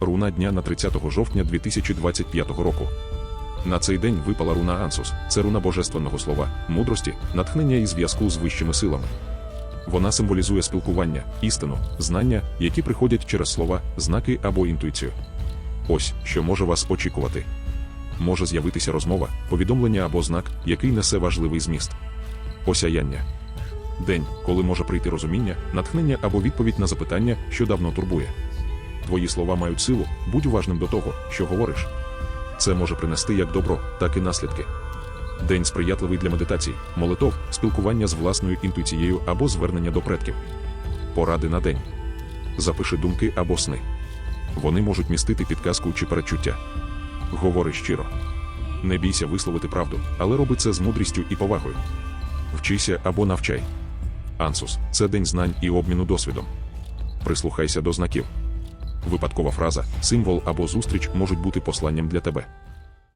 Руна дня на 30 жовтня 2025 року. На цей день випала руна Ансус. Це руна божественного слова, мудрості, натхнення і зв'язку з вищими силами. Вона символізує спілкування, істину, знання, які приходять через слова, знаки або інтуїцію. Ось що може вас очікувати. Може з'явитися розмова, повідомлення або знак, який несе важливий зміст. Осяяння. День, коли може прийти розуміння, натхнення або відповідь на запитання, що давно турбує. Твої слова мають силу, будь уважним до того, що говориш. Це може принести як добро, так і наслідки. День сприятливий для медитацій, молитов, спілкування з власною інтуїцією або звернення до предків. Поради на день. Запиши думки або сни. Вони можуть містити підказку чи передчуття. Говори щиро. Не бійся висловити правду, але роби це з мудрістю і повагою. Вчися або навчай. Ансус це день знань і обміну досвідом. Прислухайся до знаків. Випадкова фраза, символ або зустріч можуть бути посланням для тебе.